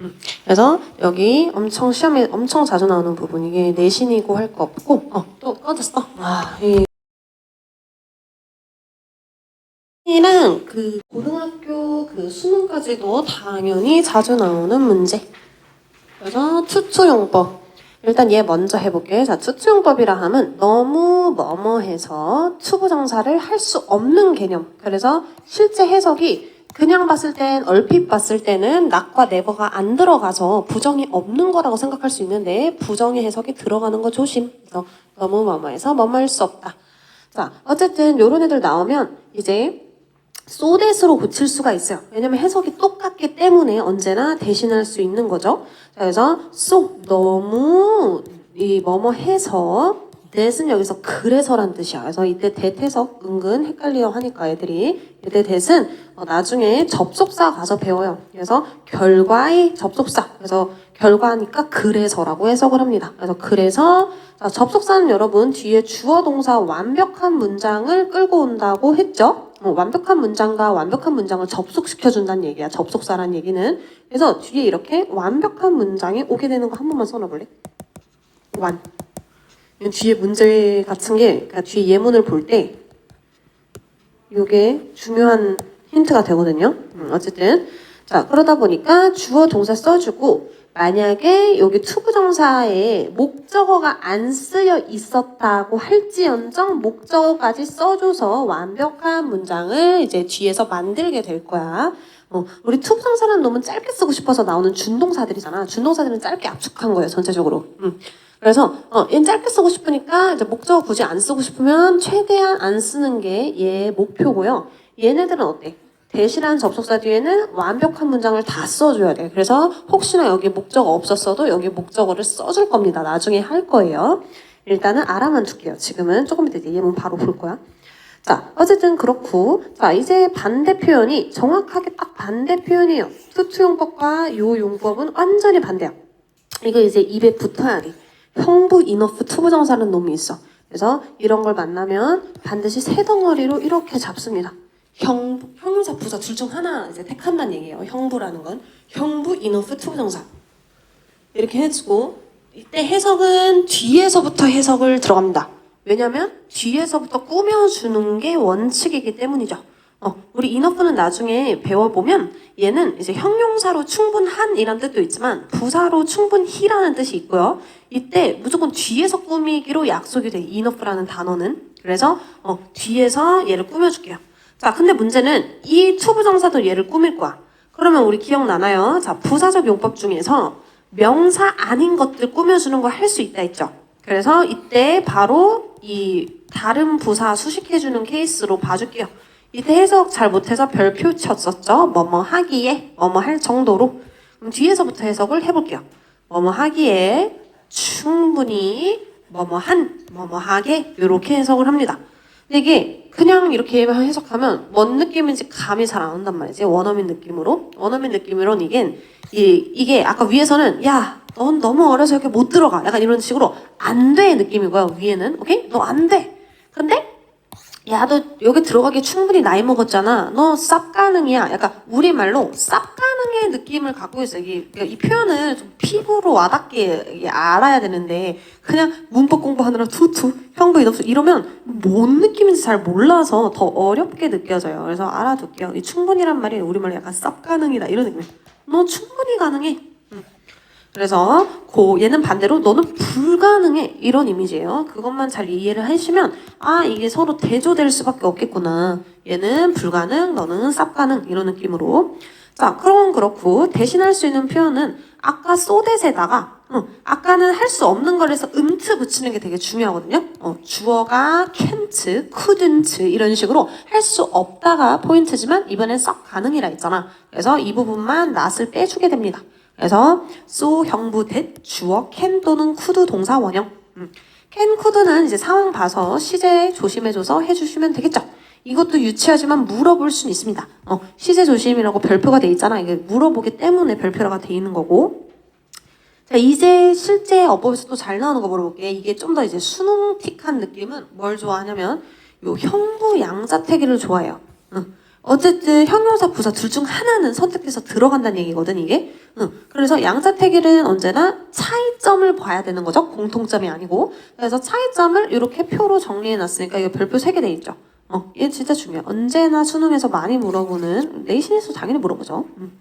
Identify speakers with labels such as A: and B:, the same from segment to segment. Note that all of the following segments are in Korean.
A: 음. 그래서 여기 엄청 시험에 엄청 자주 나오는 부분 이게 내신이고 할 거 없고 어 또 꺼졌어. 아, 이 이랑 그 고등학교 그 수능까지도 당연히 자주 나오는 문제. 그래서 투투용법. 일단 얘 먼저 해볼게. 자, 투투용법이라 하면 너무 뭐뭐해서 투부정사를 할 수 없는 개념. 그래서 실제 해석이 그냥 봤을 땐 얼핏 봤을 때는 낙과 네버가 안 들어가서 부정이 없는 거라고 생각할 수 있는데 부정의 해석이 들어가는 거 조심. 그래서 너무 뭐뭐해서 뭐뭐할 수 없다. 자, 어쨌든 요런 애들 나오면 이제 소댓으로 고칠 수가 있어요. 왜냐면 해석이 똑같기 때문에 언제나 대신할 수 있는 거죠. 자, 그래서 쏙 너무 이 뭐뭐 해서 that은 여기서 그래서란 뜻이야. 그래서 이때 해석 은근 헷갈려 하니까 애들이 이때 that은 어, 나중에 접속사 가서 배워요. 그래서 결과의 접속사. 그래서 결과니까 그래서라고 해석을 합니다. 그래서 그래서 자, 접속사는 여러분 뒤에 주어 동사 완벽한 문장을 끌고 온다고 했죠. 어, 완벽한 문장과 완벽한 문장을 접속시켜준다는 얘기야. 접속사란 얘기는. 그래서 뒤에 이렇게 완벽한 문장이 오게 되는 거 한 번만 써놔볼래? 완. 뒤에 문제 같은 게, 그러니까 뒤에 예문을 볼 때, 이게 중요한 힌트가 되거든요. 음, 어쨌든. 자, 그러다 보니까 주어 동사 써주고, 만약에 여기 투부정사에 목적어가 안 쓰여 있었다고 할지언정 목적어까지 써줘서 완벽한 문장을 이제 뒤에서 만들게 될 거야. 어, 우리 투부정사라는 놈은 짧게 쓰고 싶어서 나오는 준동사들이잖아. 준동사들은 짧게 압축한 거예요, 전체적으로. 음. 그래서 어, 얘는 짧게 쓰고 싶으니까 이제 목적어 굳이 안 쓰고 싶으면 최대한 안 쓰는 게 얘의 목표고요. 얘네들은 어때? 대신한 접속사 뒤에는 완벽한 문장을 다 써줘야 돼. 그래서 혹시나 여기 목적어 없었어도 여기 목적어를 써줄 겁니다. 나중에 할 거예요. 일단은 알아만 둘게요. 지금은 조금 이따 이제 예문 바로 볼 거야. 자, 어쨌든 그렇고, 자, 이제 반대 표현이 정확하게 딱 반대 표현이에요. 투투 용법과 요 용법은 완전히 반대야. 이거 이제 입에 붙어야 돼. 형부, 인어프, 투부정사는 놈이 있어. 그래서 이런 걸 만나면 반드시 세 덩어리로 이렇게 잡습니다. 형, 형용사, 부사 둘 중 하나 이제 택한다는 얘기예요. 형부라는 건. 형부, 인어프, 투부정사. 이렇게 해주고, 이때 해석은 뒤에서부터 해석을 들어갑니다. 왜냐면 뒤에서부터 꾸며주는 게 원칙이기 때문이죠. 어, 우리 인어프는 나중에 배워보면 얘는 이제 형용사로 충분한이란 뜻도 있지만 부사로 충분히라는 뜻이 있고요. 이때 무조건 뒤에서 꾸미기로 약속이 돼. 인어프라는 단어는. 그래서 어, 뒤에서 얘를 꾸며줄게요. 자, 근데 문제는 이 투부정사도 얘를 꾸밀 거야. 그러면 우리 기억나나요? 자, 부사적 용법 중에서 명사 아닌 것들 꾸며주는 거 할 수 있다 했죠. 그래서 이때 바로 이 다른 부사 수식해주는 케이스로 봐줄게요. 이때 해석 잘 못해서 별표 쳤었죠. 뭐뭐 하기에, 뭐뭐 할 정도로. 그럼 뒤에서부터 해석을 해볼게요. 뭐뭐 하기에 충분히 뭐뭐 한, 뭐뭐 하게 이렇게 해석을 합니다. 근데 이게 그냥 이렇게 해석하면 뭔 느낌인지 감이 잘 안 온단 말이지. 원어민 느낌으로. 원어민 느낌으로는 이게, 이, 이게 아까 위에서는 야, 넌 너무 어려서 이렇게 못 들어가. 약간 이런 식으로 안 돼 느낌이고요. 위에는. 오케이? 너 안 돼. 근데 야, 너 여기 들어가기 충분히 나이 먹었잖아. 너 쌉 가능이야. 약간 우리말로 쌉 가능의 느낌을 갖고 있어. 이게 이 표현을 좀 피부로 와닿게 알아야 되는데 그냥 문법 공부하느라 투투 형부 이없어 이러면 뭔 느낌인지 잘 몰라서 더 어렵게 느껴져요. 그래서 알아둘게요. 이 충분이란 말이 우리말로 약간 쌉 가능이다 이런 느낌. 너 충분히 가능해. 음. 그래서 고 얘는 반대로 너는 불가능해 이런 이미지예요. 그것만 잘 이해를 하시면 아 이게 서로 대조될 수밖에 없겠구나. 얘는 불가능, 너는 쌉가능 이런 느낌으로. 자 그럼 그렇고 대신할 수 있는 표현은 아까 소댓에다가 어, 아까는 할 수 없는 거라서 음트 붙이는 게 되게 중요하거든요. 어, 주어가 can't, couldn't 이런 식으로 할 수 없다가 포인트지만 이번엔 썩 가능이라 했잖아. 그래서 이 부분만 낫을 빼주게 됩니다. 그래서 so 형부 that 주어 can 또는 could 동사 원형. 음. can could는 이제 상황 봐서 시제 조심해줘서 해주시면 되겠죠. 이것도 유치하지만 물어볼 수는 있습니다. 어, 시제 조심이라고 별표가 돼 있잖아. 이게 물어보기 때문에 별표가 돼 있는 거고. 자, 이제 실제 어법에서 또 잘 나오는 거 물어볼게. 이게 좀 더 이제 수능틱한 느낌은 뭘 좋아하냐면 요 형부 양자택일을 좋아해요. 응. 어쨌든 형용사 부사 둘 중 하나는 선택해서 들어간다는 얘기거든 이게 응. 그래서 양자택일은 언제나 차이점을 봐야 되는 거죠. 공통점이 아니고. 그래서 차이점을 이렇게 표로 정리해 놨으니까 이거 별표 3개 돼 있죠. 어, 얘 진짜 중요해. 언제나 수능에서 많이 물어보는, 내신에서 당연히 물어보죠. 음.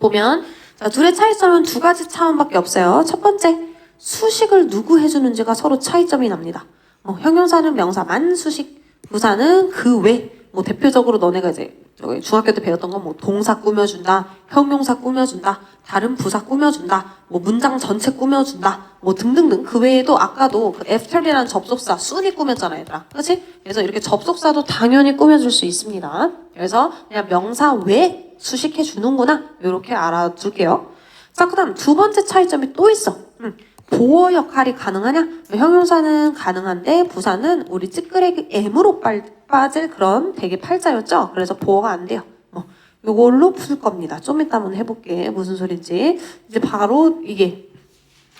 A: 보면, 자, 둘의 차이점은 두 가지 차원밖에 없어요. 첫 번째, 수식을 누구 해주는지가 서로 차이점이 납니다. 어, 형용사는 명사만, 수식, 부사는 그 외. 뭐 대표적으로 너네가 이제 중학교 때 배웠던 건 뭐 동사 꾸며준다, 형용사 꾸며준다, 다른 부사 꾸며준다, 뭐 문장 전체 꾸며준다, 뭐 등등등. 그 외에도 아까도 그 after이라는 접속사 순위 꾸몄잖아, 얘들아. 그렇지? 그래서 이렇게 접속사도 당연히 꾸며줄 수 있습니다. 그래서 그냥 명사 외 수식해 주는구나. 이렇게 알아둘게요. 자, 그 다음 두 번째 차이점이 또 있어. 음, 보어 역할이 가능하냐? 형용사는 가능한데 부사는 우리 찌끄레기 M으로 빨, 빠질 그런 되게 팔자였죠? 그래서 보어가 안 돼요. 뭐, 요걸로 풀 겁니다. 좀 이따 한번 해볼게. 무슨 소리인지. 이제 바로 이게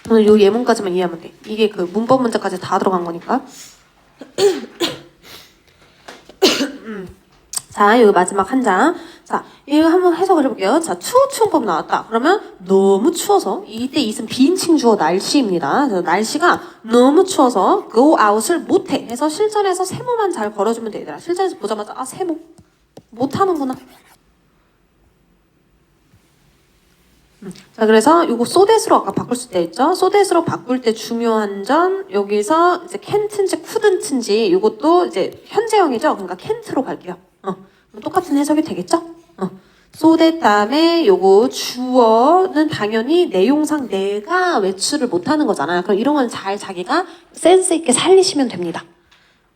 A: 오늘 요 예문까지만 이해하면 돼. 이게 그 문법 문제까지 다 들어간 거니까. 자, 여기 마지막 한 장. 자, 이거 한번 해석을 해볼게요. 자, 추워 추운법 나왔다. 그러면 너무 추워서 이때 이은 비인칭 주어 날씨입니다. 그래서 날씨가 너무 추워서 go out을 못해. 해서 실전에서 세모만 잘 걸어주면 돼, 얘들아. 실전에서 보자마자 아 세모 못하는구나. 음, 자, 그래서 요거 소댓으로 아까 바꿀 수 있죠? 소댓으로 바꿀 때 중요한 점, 여기서 이제 캔트인지 쿠든트인지 요것도 이제 현재형이죠? 그러니까 캔트로 갈게요. 어, 똑같은 해석이 되겠죠? 어. 소댓 다음에 요거 주어는 당연히 내용상 내가 외출을 못하는 거잖아요. 그럼 이런 건 잘 자기가 센스 있게 살리시면 됩니다.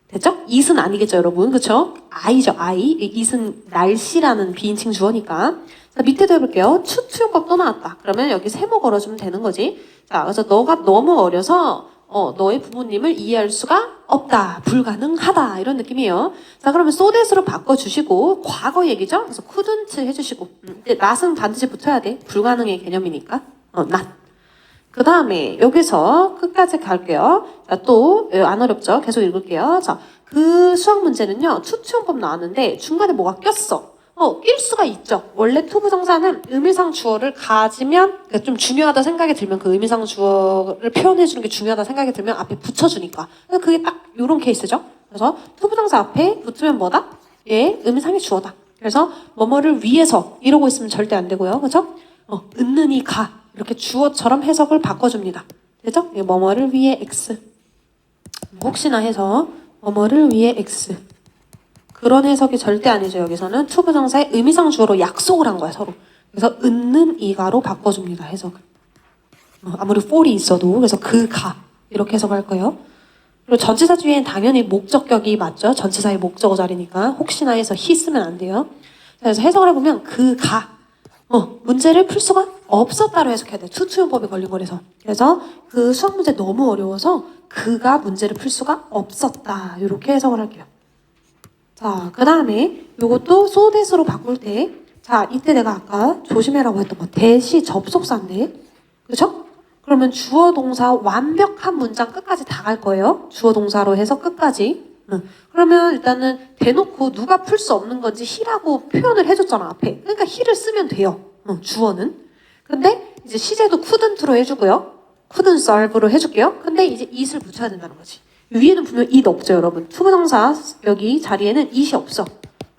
A: 됐죠? it은 아니겠죠, 여러분. 그쵸? I죠, I. 이 it은 날씨라는 비인칭 주어니까. 자, 밑에도 해볼게요. 추투용법 또 나왔다. 그러면 여기 세모 걸어주면 되는 거지. 자, 그래서 너가 너무 어려서, 어, 너의 부모님을 이해할 수가 없다. 불가능하다. 이런 느낌이에요. 자, 그러면 소댓으로 바꿔주시고, 과거 얘기죠? 그래서 couldn't 해주시고, 음, 근데 not은 반드시 붙어야 돼. 불가능의 개념이니까. 어, not. 그 다음에 여기서 끝까지 갈게요. 자, 또, 예, 안 어렵죠? 계속 읽을게요. 자, 그 수학 문제는요, 추추용법 나왔는데 중간에 뭐가 꼈어. 어, 낄 수가 있죠. 원래 투부정사는 의미상 주어를 가지면, 그러니까 좀 중요하다 생각이 들면 그 의미상 주어를 표현해 주는 게 중요하다 생각이 들면 앞에 붙여 주니까. 그래서 그게 딱 요런 케이스죠. 그래서 투부정사 앞에 붙으면 뭐다? 예, 의미상의 주어다. 그래서 뭐뭐를 위해서 이러고 있으면 절대 안 되고요. 그죠? 어, 은는이 가. 이렇게 주어처럼 해석을 바꿔 줍니다. 되죠? 예, 뭐뭐를 위해 X. 혹시나 해서 뭐뭐를 위해 X. 그런 해석이 절대 아니죠. 여기서는 투부 정사의 의미상 주어로 약속을 한 거야 서로. 그래서 은는 이가로 바꿔줍니다. 해석을. 어, 아무리 for이 있어도 그래서 그가 이렇게 해석할 거예요. 그리고 전치사 뒤엔 당연히 목적격이 맞죠. 전치사의 목적어 자리니까 혹시나 해서 he 쓰면 안 돼요. 그래서 해석을 해보면 그가 어, 문제를 풀 수가 없었다로 해석해야 돼. 투투용법에 걸린 거라서. 그래서 그 수학 문제 너무 어려워서 그가 문제를 풀 수가 없었다. 이렇게 해석을 할게요. 자, 그 다음에 이것도 소댓으로 바꿀 때, 자, 이때 내가 아까 조심해라고 했던 거, 대시 접속사인데, 그죠? 그러면 주어 동사 완벽한 문장 끝까지 다 갈 거예요. 주어 동사로 해서 끝까지. 응. 그러면 일단은 대놓고 누가 풀 수 없는 건지 히라고 표현을 해줬잖아, 앞에. 그러니까 히를 쓰면 돼요. 응, 주어는. 근데 이제 시제도 couldn't로 해주고요. couldn't solve로 해줄게요. 근데 이제 it을 붙여야 된다는 거지. 위에는 분명 it 없죠, 여러분. 투부정사 여기 자리에는 it이 없어.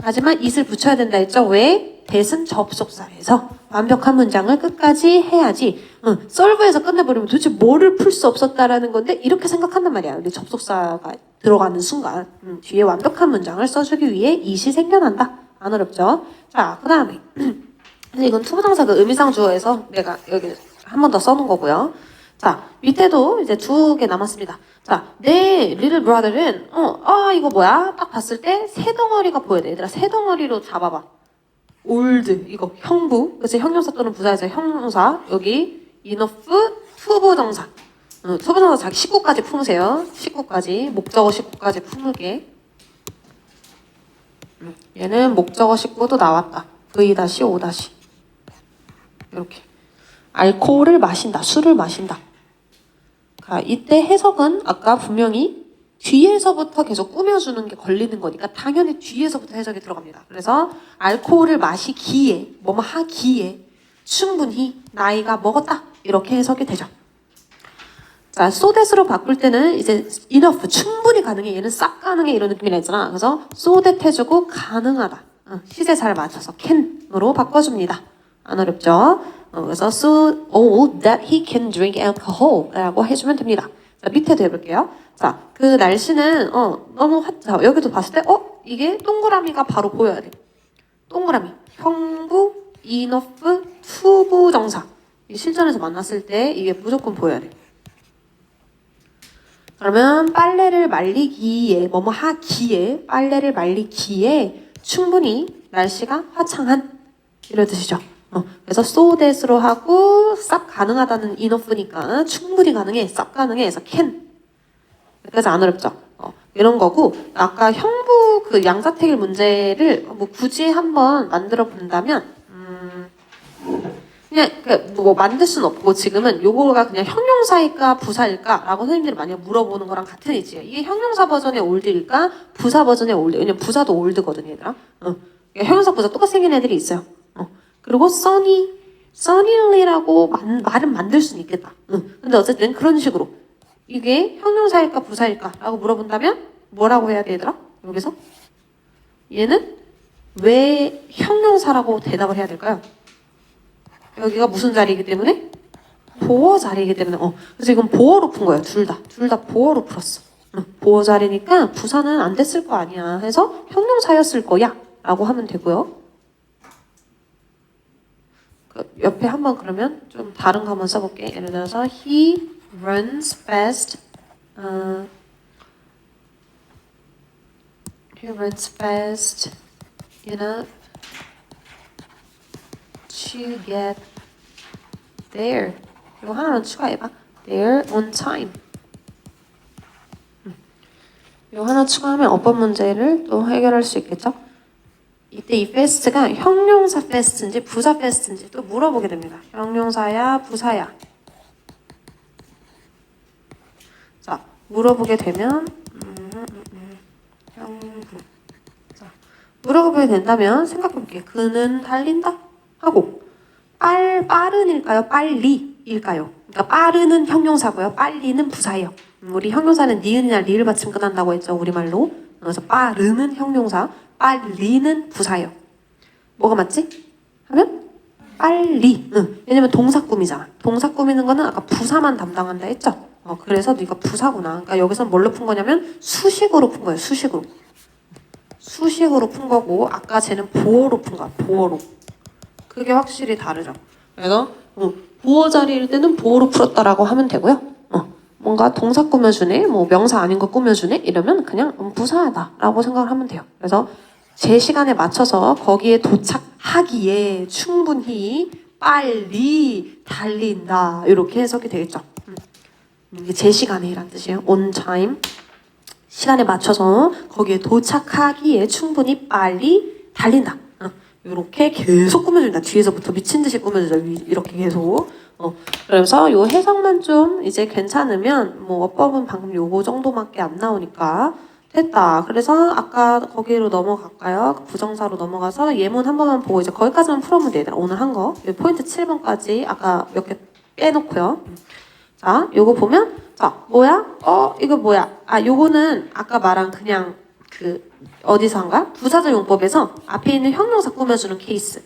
A: 하지만 it을 붙여야 된다 했죠. 왜? 대승 접속사에서 완벽한 문장을 끝까지 해야지. 응, solve에서 끝내버리면 도대체 뭐를 풀 수 없었다라는 건데 이렇게 생각한단 말이야. 우리 접속사가 들어가는 순간 음, 뒤에 완벽한 문장을 써주기 위해 it이 생겨난다. 안 어렵죠? 자, 그 다음에 근데 이건 투부정사 그 의미상 주어에서 내가 여기 한 번 더 써놓은 거고요. 자, 밑에도 이제 두 개 남았습니다. 자, 내 little brother는, 어, 아, 이거 뭐야? 딱 봤을 때새 덩어리가 보여야 돼. 얘들아, 새 덩어리로 잡아봐. old, 이거 형부. 그치? 형용사 또는 부사에서 형용사. 여기 enough, 투부정사. 어, 투부정사 자기 식구까지 품으세요. 식구까지. 목적어 식구까지 품을게. 음, 얘는 목적어 식구도 나왔다. V-O- 이렇게. 알코올을 마신다. 술을 마신다. 자, 이때 해석은 아까 분명히 뒤에서부터 계속 꾸며주는 게 걸리는 거니까 당연히 뒤에서부터 해석이 들어갑니다. 그래서 알코올을 마시기에, 뭐뭐 하기에, 충분히 나이가 먹었다. 이렇게 해석이 되죠. 자, that으로 바꿀 때는 이제 enough, 충분히 가능해. 얘는 싹 가능해. 이런 느낌이 나잖아. 그래서 that 해주고 가능하다. 어, 시제 잘 맞춰서 can으로 바꿔줍니다. 안 어렵죠? 어, 그래서 so old that he can drink alcohol 라고 해주면 됩니다. 자, 밑에도 해볼게요. 자, 그 날씨는 어, 너무 화, 자, 여기도 봤을 때 어? 이게 동그라미가 바로 보여야 돼. 동그라미. 형부, enough, 투부 정사. 이 실전에서 만났을 때 이게 무조건 보여야 돼. 그러면 빨래를 말리기에 뭐뭐 하기에 빨래를 말리기에 충분히 날씨가 화창한 이런 뜻이죠. 어, 그래서 so that으로 하고 싹 가능하다는 enough니까 충분히 가능해, 싹 가능해 해서 can. 그래서 안 어렵죠. 어, 이런 거고 아까 형부 그 양자택일 문제를 뭐 굳이 한번 만들어 본다면 음, 그냥 그뭐 만들 수는 없고 지금은 요거가 그냥 형용사일까 부사일까라고 선생님들이 많이 물어보는 거랑 같은 이지예요. 이게 형용사 버전의 올드일까 부사 버전의 올드. 왜냐면 부사도 올드거든 얘들아. 어. 형용사 부사 똑같이 생긴 애들이 있어요. 어. 그리고 sunny라고 만, 말은 만들 수는 있겠다. 응. 근데 어쨌든 그런 식으로 이게 형용사일까 부사일까라고 물어본다면 뭐라고 해야 돼 얘들아? 여기서 얘는 왜 형용사라고 대답을 해야 될까요? 여기가 무슨 자리이기 때문에? 보어 자리이기 때문에 어 그래서 이건 보어로 푼 거예요 둘다둘 다 보어로 풀었어 응, 보어 자리니까 부사는 안 됐을 거 아니야 해서 형용사였을 거야 라고 하면 되고요 그 옆에 한번 그러면 좀 다른 거 한번 써볼게 예를 들어서 he runs fast 어, he runs fast enough to get there. 이거 하나만 추가해봐. There on time. 음. 이거 하나 추가하면 어법 문제를 또 해결할 수 있겠죠? 이때 이 fast가 형용사 fast인지 부사 fast인지 또 물어보게 됩니다. 형용사야, 부사야. 자, 물어보게 되면 음, 음, 음, 형부. 자, 물어보게 된다면 생각해볼게요. 그는 달린다? 하고 빨 빠른일까요? 빨리일까요? 그러니까 빠르는 형용사고요. 빨리는 부사예요. 음, 우리 형용사는 니은이나 리을 받침 끝난다고 했죠. 우리말로. 그래서 빠르는 형용사, 빨리는 부사예요. 뭐가 맞지? 하면 빨리. 응. 왜냐면 동사 꾸미잖아. 동사 꾸미는 거는 아까 부사만 담당한다 했죠. 어, 그래서 네가 부사구나. 그러니까 여기서 뭘로 푼 거냐면 수식으로 푼 거예요. 수식으로. 수식으로 푼 거고 아까 쟤는 보어로 푼 거야. 보어로. 그게 확실히 다르죠. 그래서 어, 보어 자리일 때는 보어로 풀었다라고 하면 되고요. 어, 뭔가 동사 꾸며주네, 뭐 명사 아닌 거 꾸며주네 이러면 그냥 음, 부사하다라고 생각을 하면 돼요. 그래서 제 시간에 맞춰서 거기에 도착하기에 충분히 빨리 달린다 이렇게 해석이 되겠죠. 음, 이게 제 시간에란 뜻이에요. on time 시간에 맞춰서 거기에 도착하기에 충분히 빨리 달린다. 이렇게 계속 꾸며준다. 뒤에서부터 미친 듯이 꾸며주죠. 위- 이렇게 계속. 어, 그래서 요 해석만 좀 이제 괜찮으면 뭐 어법은 방금 요거 정도밖에 안 나오니까 됐다. 그래서 아까 거기로 넘어갈까요? 부정사로 넘어가서 예문 한 번만 보고 이제 거기까지만 풀어보면 되더라. 오늘 한 거. 요 포인트 7번까지 아까 몇 개 빼놓고요. 자, 요거 보면 자, 뭐야? 어, 이거 뭐야? 아, 요거는 아까 말한 그냥 그 어디선가 부사절 용법에서 앞에 있는 형용사 꾸며주는 케이스.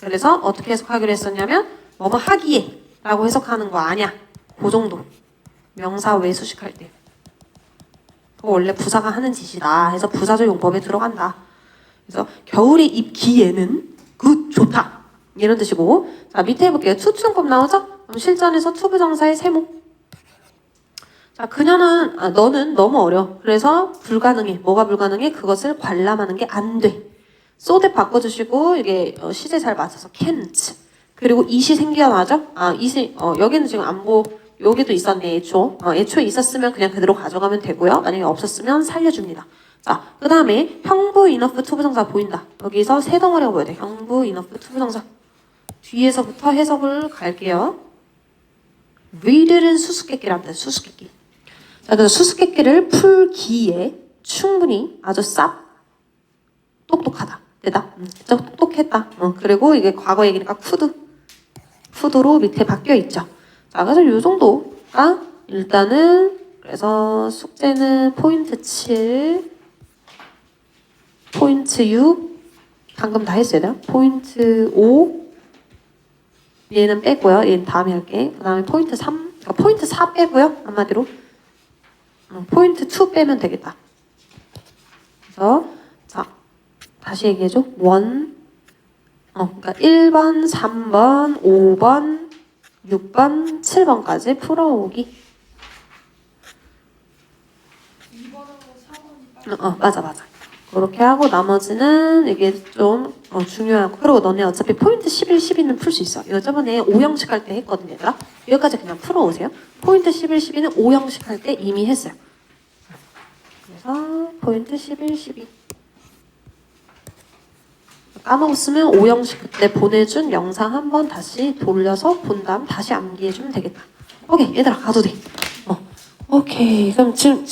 A: 그래서 어떻게 해석하기로 했었냐면 뭐뭐 하기에 라고 해석하는 거 아니야. 그 정도. 명사 외 수식할 때. 그거 원래 부사가 하는 짓이다. 해서 부사절 용법에 들어간다. 그래서 겨울에 입기에는 굿 좋다. 이런 뜻이고 자 밑에 해볼게요. 투투용법 나오죠? 그럼 실전에서 투부정사의 세모. 자, 그녀는, 아, 너는 너무 어려. 그래서 불가능해. 뭐가 불가능해? 그것을 관람하는 게 안 돼. 소대 바꿔주시고, 이게 어, 시제 잘 맞춰서 can't. 그리고 이시 생겨나죠? 아, 이시, 어, 여기는 지금 안 보, 여기도 있었네, 애초. 어, 애초에 있었으면 그냥 그대로 가져가면 되고요. 만약에 없었으면 살려줍니다. 자, 그 다음에 형부, enough, 투부정사 보인다. 여기서 세 덩어리가 보여야 돼. 형부, enough, 투부정사. 뒤에서부터 해석을 갈게요. read는 수수께끼랍니다. 수수께끼. 자, 그래서 수수께끼를 풀기에 충분히 아주 쌉 똑똑하다. 되다. 음, 진짜 똑똑했다. 어, 그리고 이게 과거 얘기니까 쿠드. 푸드로 밑에 바뀌어 있죠. 자, 그래서 이 정도가 일단은 그래서 숙제는 포인트 7, 포인트 6, 방금 다 했어요. 포인트 5, 얘는 빼고요. 얘는 다음에 할게. 그 다음에 포인트 3, 그러니까 포인트 4 빼고요. 한마디로. 어, 포인트 2 빼면 되겠다. 그래서 자 다시 얘기해줘. 원 어, 그러니까 1번, 3번, 5번, 6번, 7번까지 풀어오기. 2번하고 4번이 어, 어, 맞아, 맞아. 그렇게 하고 나머지는 이게 좀 어, 중요하고 그리고 너네 어차피 포인트 11, 12는 풀 수 있어. 이거 저번에 5형식 할 때 했거든 얘들아. 여기까지 그냥 풀어오세요. 포인트 11, 12는 5형식 할 때 이미 했어요. 그래서 포인트 11, 12 까먹었으면 5형식 그때 보내준 영상 한번 다시 돌려서 본 다음 다시 암기해주면 되겠다. 오케이 얘들아 가도 돼. 어. 오케이 그럼 지금, 지금